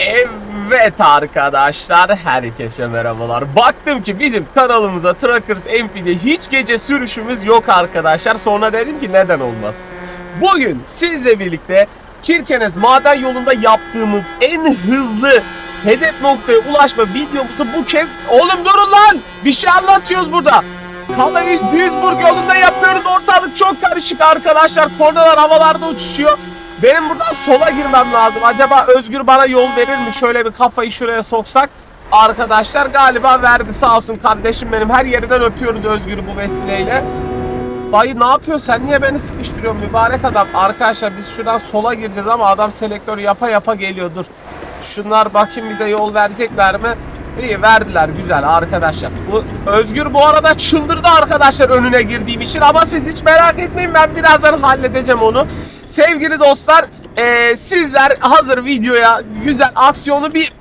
Evet arkadaşlar herkese merhabalar. Baktım ki bizim kanalımıza Truckers MP'de hiç gece sürüşümüz yok arkadaşlar. Sonra dedim ki neden olmaz. Bugün sizle birlikte Kirkenes maden yolunda yaptığımız en hızlı hedef noktaya ulaşma videomuzu bu kez... Oğlum durun lan! Bir şey anlatıyoruz burada. Kalayiş Duisburg yolunda yapıyoruz. Ortalık çok karışık arkadaşlar. Kornalar havalarda uçuşuyor. Benim buradan sola girmem lazım. Acaba Özgür bana yol verir mi? Şöyle bir kafayı şuraya soksak. Arkadaşlar galiba verdi sağ olsun kardeşim benim. Her yerden öpüyoruz Özgür'ü bu vesileyle. Dayı ne yapıyorsun sen niye beni sıkıştırıyorsun mübarek adam. Arkadaşlar biz şuradan sola gireceğiz ama adam selektörü yapa yapa geliyor dur. Şunlar bakayım bize yol verecekler mi? İyi verdiler güzel arkadaşlar. Bu Özgür bu arada çıldırdı arkadaşlar önüne girdiğim için ama siz hiç merak etmeyin ben birazdan halledeceğim onu. Sevgili dostlar eee, sizler hazır videoya güzel aksiyonu bir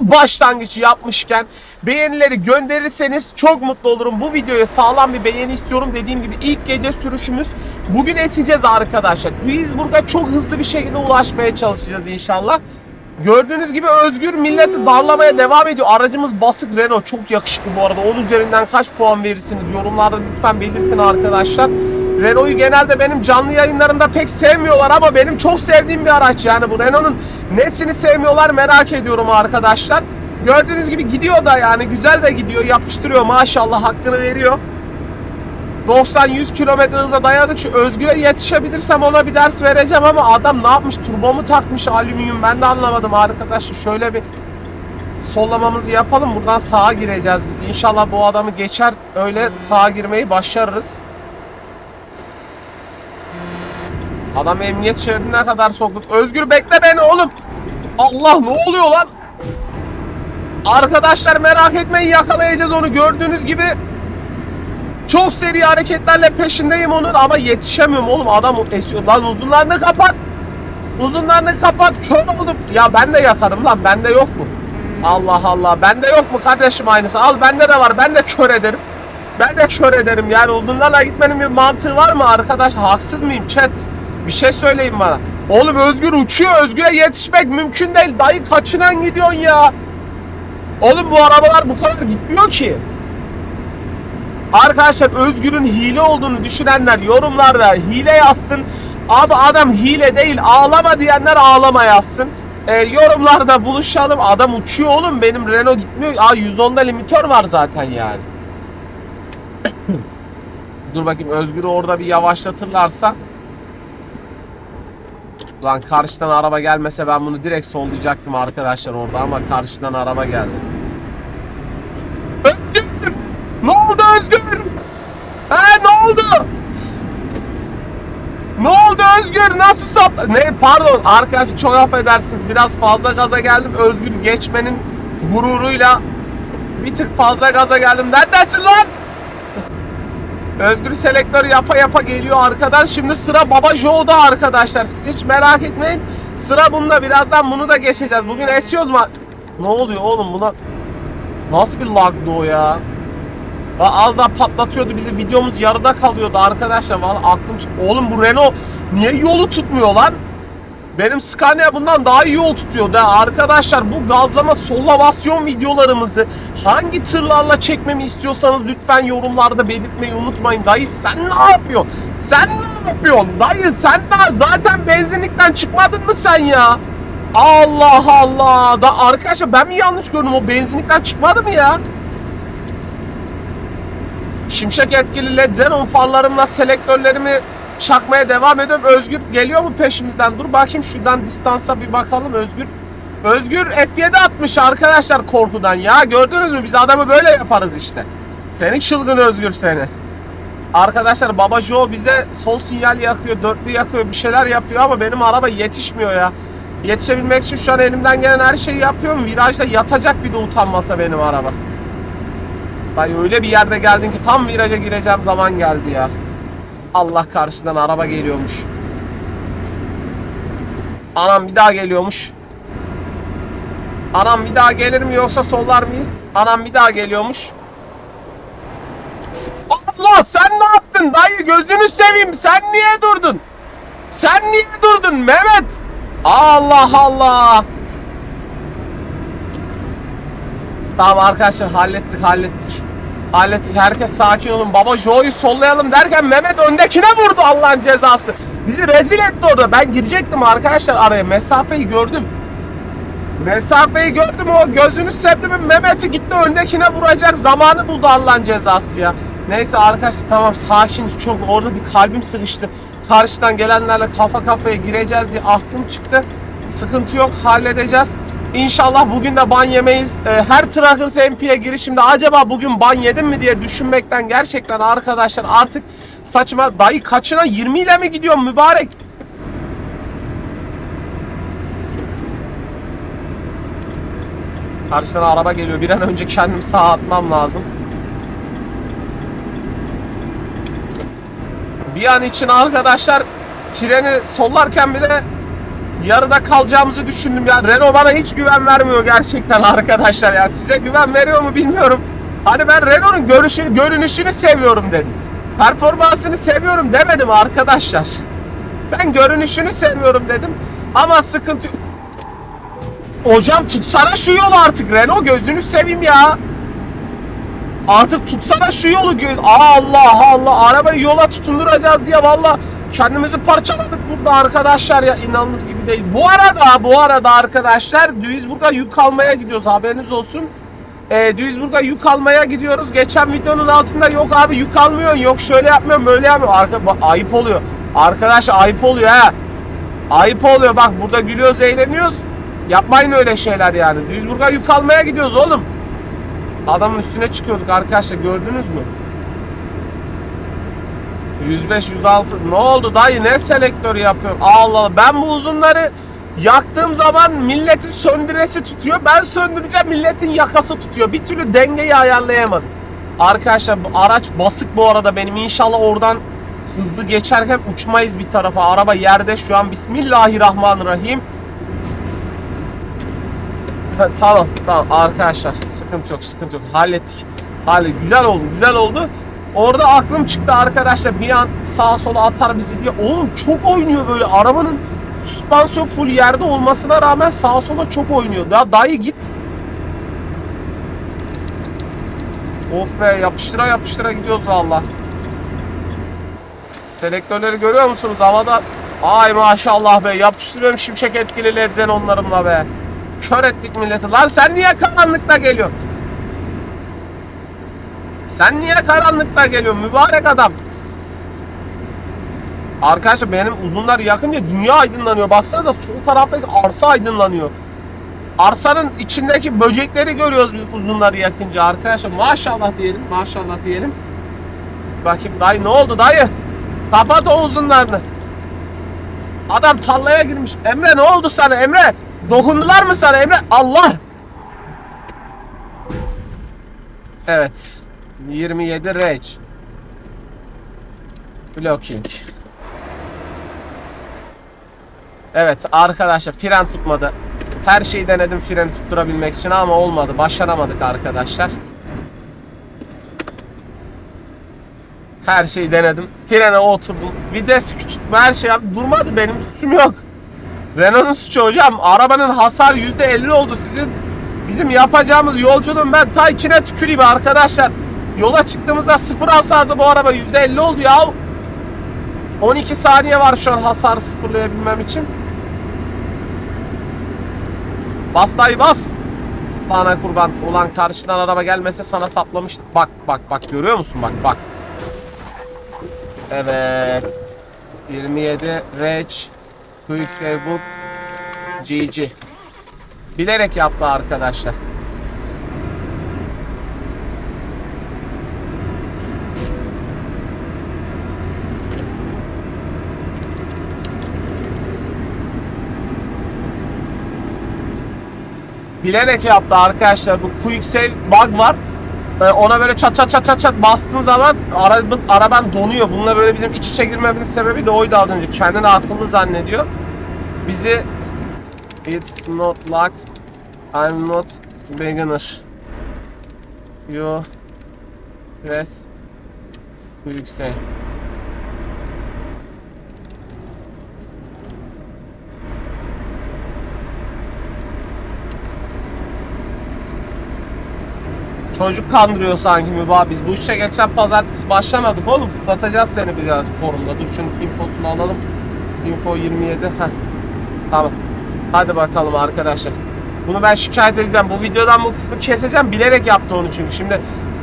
başlangıç yapmışken beğenileri gönderirseniz çok mutlu olurum. Bu videoya sağlam bir beğeni istiyorum. Dediğim gibi ilk gece sürüşümüz. Bugün eseceğiz arkadaşlar. Duisburg'a çok hızlı bir şekilde ulaşmaya çalışacağız inşallah. Gördüğünüz gibi Özgür milleti darlamaya devam ediyor. Aracımız basık Renault. Çok yakışıklı bu arada. 10 üzerinden kaç puan verirsiniz? Yorumlarda lütfen belirtin arkadaşlar. Renault'u genelde benim canlı yayınlarımda pek sevmiyorlar ama benim çok sevdiğim bir araç yani bu Renault'un nesini sevmiyorlar merak ediyorum arkadaşlar. Gördüğünüz gibi gidiyor da yani güzel de gidiyor yapıştırıyor maşallah hakkını veriyor. 90-100 kilometre hıza dayadık. Şu Özgür'e yetişebilirsem ona bir ders vereceğim ama adam ne yapmış? Turbo mu takmış alüminyum? Ben de anlamadım arkadaşlar. Şöyle bir sollamamızı yapalım. Buradan sağa gireceğiz biz. İnşallah bu adamı geçer. Öyle sağa girmeyi başarırız. Adam emniyet şeridine kadar soktuk. Özgür bekle beni oğlum. Allah ne oluyor lan? Arkadaşlar merak etmeyin yakalayacağız onu. Gördüğünüz gibi çok seri hareketlerle peşindeyim onun ama yetişemiyorum oğlum. Adam esiyor. Lan uzunlarını kapat. Uzunlarını kapat. Kör oldum. Ya ben de yakarım lan. Bende yok mu? Allah Allah. Bende yok mu kardeşim aynısı? Al bende de var. Ben de kör ederim. Ben de kör ederim. Yani uzunlarla gitmenin bir mantığı var mı arkadaş? Haksız mıyım chat? Bir şey söyleyin bana. Oğlum Özgür uçuyor. Özgür'e yetişmek mümkün değil. Dayı kaçınan gidiyorsun ya. Oğlum bu arabalar bu kadar gitmiyor ki. Arkadaşlar Özgür'ün hile olduğunu düşünenler yorumlarda hile yazsın. Abi adam hile değil ağlama diyenler ağlama yazsın. Ee, yorumlarda buluşalım. Adam uçuyor oğlum benim Renault gitmiyor. Aa 110'da limitör var zaten yani. Dur bakayım Özgür'ü orada bir yavaşlatırlarsa. Lan karşıdan araba gelmese ben bunu direkt sollayacaktım arkadaşlar orada ama karşıdan araba geldi. Özgür! Ne oldu Özgür? He ne oldu? Ne oldu Özgür? Nasıl sap... Ne pardon arkadaşlar çok affedersiniz. Biraz fazla gaza geldim. Özgür geçmenin gururuyla bir tık fazla gaza geldim. Neredesin lan? Özgür selektör yapa yapa geliyor arkadan. Şimdi sıra Baba Joe'da arkadaşlar. Siz hiç merak etmeyin. Sıra bunda. Birazdan bunu da geçeceğiz. Bugün esiyoruz mu? Ne oluyor oğlum buna? Nasıl bir lagdı o ya? Az daha patlatıyordu bizi. Videomuz yarıda kalıyordu arkadaşlar. Vallahi aklım Oğlum bu Renault niye yolu tutmuyor lan? Benim Scania bundan daha iyi yol tutuyor da arkadaşlar bu gazlama sollamasyon videolarımızı hangi tırlarla çekmemi istiyorsanız lütfen yorumlarda belirtmeyi unutmayın. Dayı sen ne yapıyorsun? Sen ne yapıyorsun? Dayı sen de zaten benzinlikten çıkmadın mı sen ya? Allah Allah. Da arkadaşlar ben mi yanlış gördüm o benzinlikten çıkmadı mı ya? Şimşek etkili led xenon farlarımla selektörlerimi çakmaya devam ediyorum. Özgür geliyor mu peşimizden? Dur bakayım şuradan distansa bir bakalım Özgür. Özgür F7 atmış arkadaşlar korkudan ya. Gördünüz mü? Biz adamı böyle yaparız işte. Seni çılgın Özgür seni. Arkadaşlar Baba Joe bize sol sinyal yakıyor, dörtlü yakıyor, bir şeyler yapıyor ama benim araba yetişmiyor ya. Yetişebilmek için şu an elimden gelen her şeyi yapıyorum. Virajda yatacak bir de utanmasa benim araba. Dayı öyle bir yerde geldin ki tam viraja gireceğim zaman geldi ya. Allah karşıdan araba geliyormuş. Anam bir daha geliyormuş. Anam bir daha gelir mi yoksa sollar mıyız? Anam bir daha geliyormuş. Allah sen ne yaptın dayı gözünü seveyim sen niye durdun? Sen niye durdun Mehmet? Allah Allah. Tamam arkadaşlar hallettik hallettik. Hallettik herkes sakin olun. Baba Joe'yu sollayalım derken Mehmet öndekine vurdu Allah'ın cezası. Bizi rezil etti orada. Ben girecektim arkadaşlar araya. Mesafeyi gördüm. Mesafeyi gördüm o gözünü sevdi mi Mehmet'i gitti öndekine vuracak zamanı buldu Allah'ın cezası ya. Neyse arkadaşlar tamam sakiniz çok orada bir kalbim sıkıştı. Karşıdan gelenlerle kafa kafaya gireceğiz diye aklım çıktı. Sıkıntı yok halledeceğiz. İnşallah bugün de ban yemeyiz. Ee, her Trackers MP'ye girişimde acaba bugün ban yedim mi diye düşünmekten gerçekten arkadaşlar artık saçma dayı kaçına 20 ile mi gidiyor mübarek? Karşıdan araba geliyor. Bir an önce kendimi sağa atmam lazım. Bir an için arkadaşlar treni sollarken bile yarıda kalacağımızı düşündüm ya. Renault bana hiç güven vermiyor gerçekten arkadaşlar ya. Size güven veriyor mu bilmiyorum. Hani ben Renault'un görüşünü, görünüşünü seviyorum dedim. Performansını seviyorum demedim arkadaşlar. Ben görünüşünü seviyorum dedim. Ama sıkıntı Hocam tutsana şu yolu artık Renault gözünü seveyim ya. Artık tutsana şu yolu. Allah Allah arabayı yola tutunduracağız diye valla kendimizi parçaladık burada arkadaşlar ya inanılır gibi değil. Bu arada bu arada arkadaşlar Duisburg'a yük almaya gidiyoruz haberiniz olsun. E, Duisburg'a yük almaya gidiyoruz. Geçen videonun altında yok abi yük almıyorsun yok şöyle yapmıyorum böyle yapmıyorum. Arka, ayıp oluyor. Arkadaş ayıp oluyor ha. Ayıp oluyor bak burada gülüyoruz eğleniyoruz. Yapmayın öyle şeyler yani. Duisburg'a yük almaya gidiyoruz oğlum. Adamın üstüne çıkıyorduk arkadaşlar gördünüz mü? 105 106 ne oldu dayı ne selektörü yapıyor? Allah Allah ben bu uzunları yaktığım zaman milletin söndüresi tutuyor. Ben söndüreceğim milletin yakası tutuyor. Bir türlü dengeyi ayarlayamadım. Arkadaşlar bu araç basık bu arada benim inşallah oradan hızlı geçerken uçmayız bir tarafa. Araba yerde şu an Bismillahirrahmanirrahim. Tamam tamam arkadaşlar sıkıntı yok sıkıntı yok hallettik. Hallettik güzel oldu güzel oldu. Orada aklım çıktı arkadaşlar bir an sağa sola atar bizi diye. Oğlum çok oynuyor böyle arabanın süspansiyon full yerde olmasına rağmen sağa sola çok oynuyor. Ya dayı git. Of be yapıştıra yapıştıra gidiyoruz valla. Selektörleri görüyor musunuz havada? Ay maşallah be yapıştırıyorum şimşek etkili ledzen onlarımla be. Kör ettik milleti. Lan sen niye karanlıkta geliyorsun? Sen niye karanlıkta geliyorsun mübarek adam? Arkadaşlar benim uzunlar yakınca dünya aydınlanıyor. Baksanıza sol taraftaki arsa aydınlanıyor. Arsanın içindeki böcekleri görüyoruz biz uzunları yakınca arkadaşlar. Maşallah diyelim, maşallah diyelim. Bakayım dayı ne oldu dayı? Kapat o uzunlarını. Adam tarlaya girmiş. Emre ne oldu sana Emre? Dokundular mı sana Emre? Allah! Evet. 27 Rage. Blocking. Evet arkadaşlar fren tutmadı. Her şeyi denedim freni tutturabilmek için ama olmadı. Başaramadık arkadaşlar. Her şeyi denedim. Frene oturdum. Vites küçültme her şey. Durmadı benim suçum yok. Renault'un suçu hocam. Arabanın hasar %50 oldu. Sizin bizim yapacağımız yolculuğun ben ta içine tüküreyim arkadaşlar. Yola çıktığımızda sıfır hasardı bu araba. %50 oldu ya. 12 saniye var şu an hasarı sıfırlayabilmem için. Bas dayı bas. Bana kurban. Ulan karşıdan araba gelmese sana saplamıştım. Bak bak bak görüyor musun? Bak bak. Evet. 27 Reg Quick Save Book GG. Bilerek yaptı arkadaşlar. Bilerek yaptı arkadaşlar. Bu quick save bug var. Ee, ona böyle çat çat çat çat çat bastığın zaman araban, araban donuyor. Bununla böyle bizim iç içe girmemizin sebebi de oydu az önce. Kendini akıllı zannediyor. Bizi It's not luck. I'm not beginner. You press quick save. Çocuk kandırıyor sanki mübah. Biz bu işe geçen pazartesi başlamadık oğlum. Zıplatacağız seni biraz forumda. Dur şunun infosunu alalım. Info 27. Heh. Tamam. Hadi bakalım arkadaşlar. Bunu ben şikayet edeceğim. Bu videodan bu kısmı keseceğim. Bilerek yaptı onu çünkü. Şimdi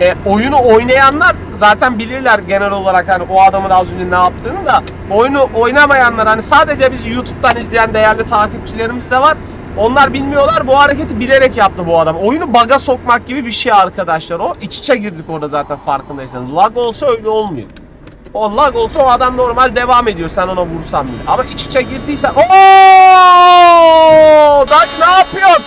e, oyunu oynayanlar zaten bilirler genel olarak hani o adamın az önce ne yaptığını da oyunu oynamayanlar hani sadece biz YouTube'dan izleyen değerli takipçilerimiz de var. Onlar bilmiyorlar bu hareketi bilerek yaptı bu adam. Oyunu baga sokmak gibi bir şey arkadaşlar o. İç içe girdik orada zaten farkındaysanız. Lag olsa öyle olmuyor. O lag olsa o adam normal devam ediyor sen ona vursan bile. Ama iç içe girdiysen ooo Dayı ne yapıyorsun?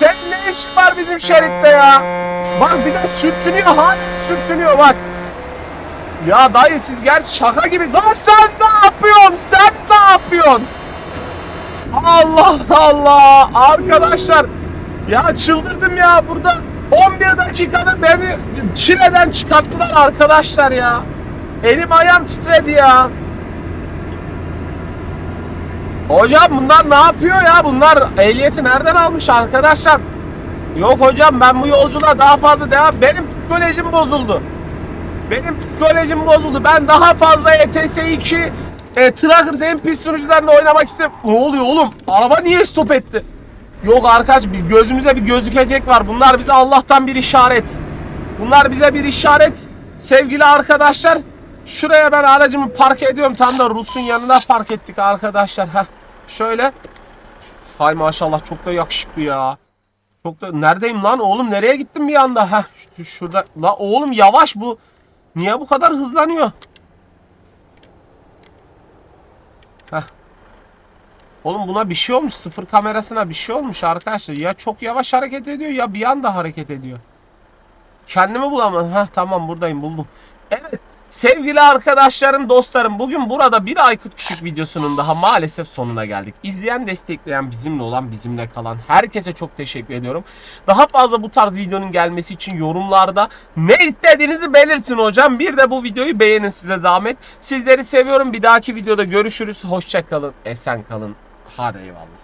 Sen ne işin var bizim şeritte ya? Bak bir de sürtünüyor hala sürtünüyor bak. Ya dayı siz gerçi şaka gibi. Lan sen ne yapıyorsun? Sen ne yapıyorsun? Allah Allah arkadaşlar ya çıldırdım ya burada 11 dakikada beni çileden çıkarttılar arkadaşlar ya. Elim ayağım titredi ya. Hocam bunlar ne yapıyor ya? Bunlar ehliyeti nereden almış arkadaşlar? Yok hocam ben bu yolculuğa daha fazla devam... Benim psikolojim bozuldu. Benim psikolojim bozuldu. Ben daha fazla E ETS2 e, Trackers MP sunucularında oynamak istemiyorum. Ne oluyor oğlum? Araba niye stop etti? Yok arkadaş biz gözümüze bir gözükecek var. Bunlar bize Allah'tan bir işaret. Bunlar bize bir işaret. Sevgili arkadaşlar şuraya ben aracımı park ediyorum. Tam da Rus'un yanına park ettik arkadaşlar. Heh. Şöyle. Hay maşallah çok da yakışıklı ya. Çok da neredeyim lan oğlum nereye gittim bir anda? Heh şu- şurada. La oğlum yavaş bu. Niye bu kadar hızlanıyor? Oğlum buna bir şey olmuş. Sıfır kamerasına bir şey olmuş arkadaşlar. Ya çok yavaş hareket ediyor ya bir anda hareket ediyor. Kendimi bulamadım. Heh tamam buradayım buldum. Evet sevgili arkadaşlarım dostlarım bugün burada bir Aykut Küçük videosunun daha maalesef sonuna geldik. İzleyen destekleyen bizimle olan bizimle kalan herkese çok teşekkür ediyorum. Daha fazla bu tarz videonun gelmesi için yorumlarda ne istediğinizi belirtin hocam. Bir de bu videoyu beğenin size zahmet. Sizleri seviyorum. Bir dahaki videoda görüşürüz. Hoşça kalın. Esen kalın. Hadi eyvallah.